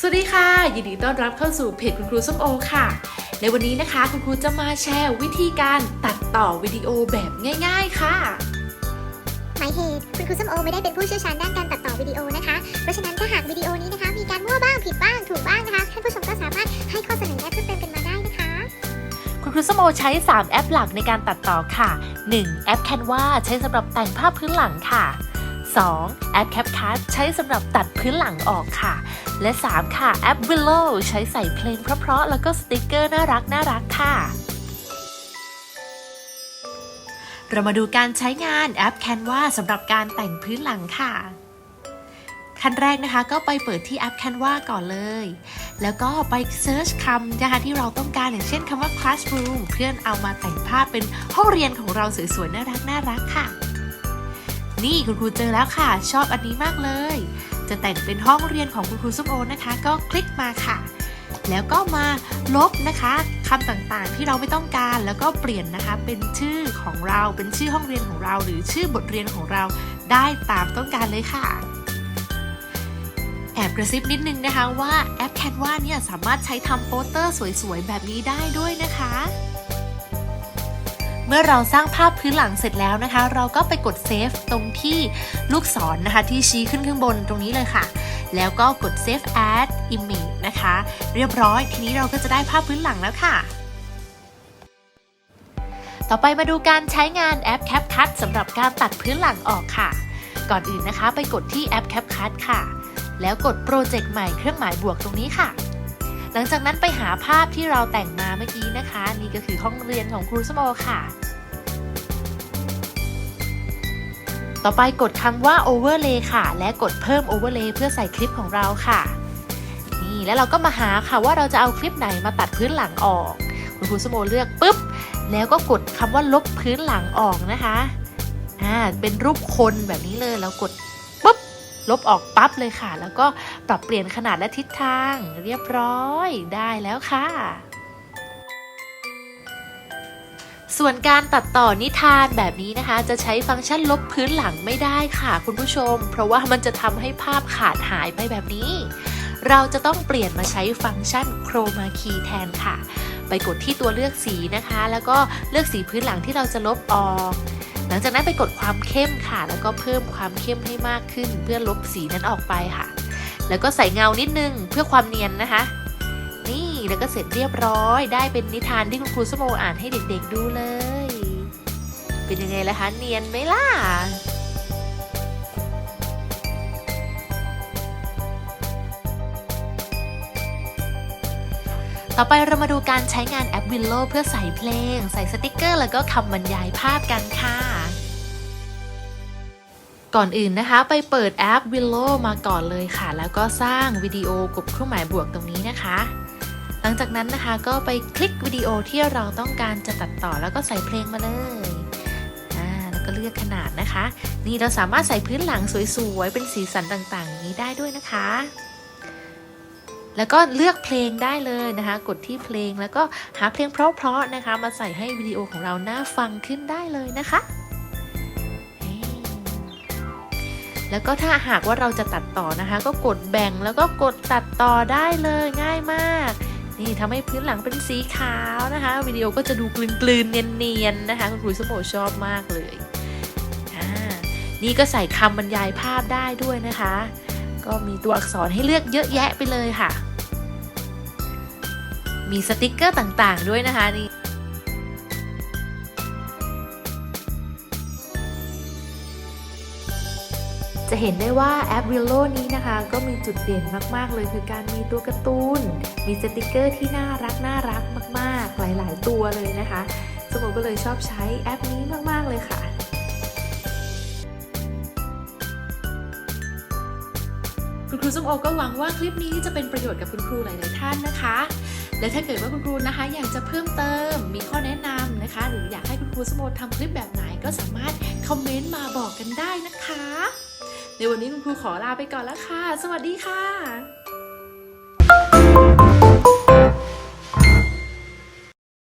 สวัสดีค่ะ ยินดีต้อนรับเข้าสู่เพจคุณครูส้มโอค่ะ ในวันนี้นะคะคุณครูจะมาแชร์วิธีการตัดต่อวิดีโอแบบง่าย ๆ ค่ะหมายเหตุคุณครูส้มโอไม่ได้เป็นผู้เชี่ยวชาญด้านการตัดต่อวิดีโอนะคะ เพราะฉะนั้นถ้าหากวิดีโอนี้นะคะ มีการมั่วบ้างผิดบ้างถูกบ้างนะคะท่านผู้ชมก็สามารถให้ข้อเสนอแนะเพิ่มเติมกันมาได้นะคะ คุณครูส้มโอใช้ 3 แอปหลักในการตัดต่อค่ะ 1. แอป Canva ใช้สำหรับแต่งภาพพื้นหลังค่ะ 2. แอป CapCut ใช้สำหรับตัดพื้นหลังออกค่ะ และ 3 ค่ะ แอป Willow ใช้ใส่เพลงเพราะๆ แล้วก็สติกเกอร์น่ารักน่ารักค่ะ เรามาดูการใช้งานแอป Canva สำหรับการแต่งพื้นหลังค่ะขั้นแรกนะคะก็ไปเปิดที่แอป Canva ก่อนเลย แล้วก็ไปเซิร์ชคำนะคะที่เราต้องการอย่างเช่นคำว่า classroom เพื่อนเอามาแต่งภาพเป็นห้องเรียนของเราสวยๆ น่ารักน่ารักค่ะ นี่คุณครูเจอแล้วค่ะ ชอบอันนี้มากเลย จะแต่งเป็นห้องเรียนของคุณครูส้มโอนะคะ ก็คลิกมาค่ะ แล้วก็มาลบนะคะคำต่างๆที่เราไม่ต้องการ แล้วก็เปลี่ยนนะคะ เป็นชื่อของเราเป็นชื่อห้องเรียนของเรา หรือชื่อบทเรียนของเราได้ตามต้องการเลยค่ะแอบกระซิบนิดนึงนะคะว่าแอป Canva เนี่ยสามารถใช้ทำโปสเตอร์สวยๆ แบบนี้ได้ด้วยนะคะ เมื่อเราสร้างภาพพื้นหลังเสร็จแล้วนะคะ เราก็ไปกดเซฟตรงที่ลูกศรนนะคะ ที่ชี้ขึ้นข้างบนตรงนี้เลยค่ะ แล้วก็กด Save as Image นะคะ เรียบร้อยทีนี้เราก็จะได้ภาพพื้นหลังแล้วค่ะต่อไปมาดูการใช้งานแอป CapCut สำหรับการตัดพื้นหลังออกค่ะ ก่อนอื่นนะคะ ไปกดที่แอป CapCut ค่ะ แล้วกดโปรเจกต์ใหม่เครื่องหมายบวกตรงนี้ค่ะ หลังจากนั้นไปหาภาพที่เราแต่งมาเมื่อกี้นะคะ นี่ก็คือห้องเรียนของครูสโมค่ะ ต่อไปกดคำว่า overlay ค่ะ และกดเพิ่ม overlay เพื่อใส่คลิปของเราค่ะ นี่แล้วเราก็มาหาค่ะว่าเราจะเอาคลิปไหนมาตัดพื้นหลังออก คุณครูสโมเลือกปุ๊บ แล้วก็กดคำว่าลบพื้นหลังออกนะคะอ่าเป็นรูปคนแบบนี้เลยแล้วกด ลบออกปั๊บเลยค่ะ แล้วก็ปรับเปลี่ยนขนาดและทิศทางเรียบร้อยได้แล้วค่ะส่วนการตัดต่อนิทานแบบนี้นะคะ จะใช้ฟังก์ชันลบพื้นหลังไม่ได้ค่ะ คุณผู้ชม เพราะว่ามันจะทำให้ภาพขาดหายไปแบบนี้ เราจะต้องเปลี่ยนมาใช้ฟังก์ชันโครมาคีแทนค่ะ ไปกดที่ตัวเลือกสีนะคะ แล้วก็เลือกสีพื้นหลังที่เราจะลบออก หลังจากนั้นไปกดความเข้มค่ะ แล้วก็เพิ่มความเข้มให้มากขึ้น เพื่อลบสีนั้นออกไปค่ะ แล้วก็ใส่เงานิดนึงเพื่อความเนียนนะคะ นี่แล้วก็เสร็จเรียบร้อย ได้เป็นนิทานที่คุณครูสโมอ่านให้เด็กๆดูเลย เป็นยังไงล่ะคะเนียนไหมล่ะต่อไปเรามาดูการใช้งานแอป Willow เพื่อใส่เพลง ใส่สติกเกอร์ แล้วก็คำบรรยายภาพกันค่ะ ก่อนอื่นนะคะ ไปเปิดแอป Willow มาก่อนเลยค่ะ แล้วก็สร้างวิดีโอกดเครื่องหมายบวกตรงนี้นะคะ หลังจากนั้นนะคะก็ไปคลิกวิดีโอที่เราต้องการจะตัดต่อแล้วก็ใส่เพลงมาเลยอ่าแล้วก็เลือกขนาดนะคะ นี่เราสามารถใส่พื้นหลังสวยๆ เป็นสีสันต่างๆ นี้ได้ด้วยนะคะ แล้วก็เลือกเพลงได้เลยนะคะ กดที่เพลงแล้วก็หาเพลงเพราะๆนะคะ มาใส่ให้วิดีโอของเราน่าฟังขึ้นได้เลยนะคะ แล้วก็ถ้าหากว่าเราจะตัดต่อนะคะ ก็กดแบ่งแล้วก็กดตัดต่อได้เลยง่ายมาก นี่ทำให้พื้นหลังเป็นสีขาวนะคะ วิดีโอก็จะดูกลืนๆเนียนๆนะคะคุณครูสมโมชอบมากเลยอ่านี่ก็ใส่คำบรรยายภาพได้ด้วยนะคะ ก็มีตัวอักษรให้เลือกเยอะแยะไปเลยค่ะ มีสติกเกอร์ต่างๆด้วยนะคะนี่ จะเห็นได้ว่าแอป Willow นี้นะคะ ก็มีจุดเด่นมากๆ เลยคือการมีตัวการ์ตูน มีสติกเกอร์ที่น่ารักน่ารักมาก ๆ หลาย ๆ ตัวเลยนะคะสมมติก็เลยชอบใช้แอปนี้มาก ๆ เลยค่ะคุณครูส้มโอก็หวังว่าคลิปนี้จะเป็นประโยชน์กับคุณครูหลาย ๆ ท่านนะคะ และถ้าเกิดว่าคุณครูนะคะ อยากจะเพิ่มเติม มีข้อแนะนำนะคะ หรืออยากให้คุณครูสมโอทำคลิปแบบไหนก็สามารถคอมเมนต์มาบอกกันได้นะคะ ในวันนี้คุณครูขอลาไปก่อนแล้วค่ะ สวัสดีค่ะ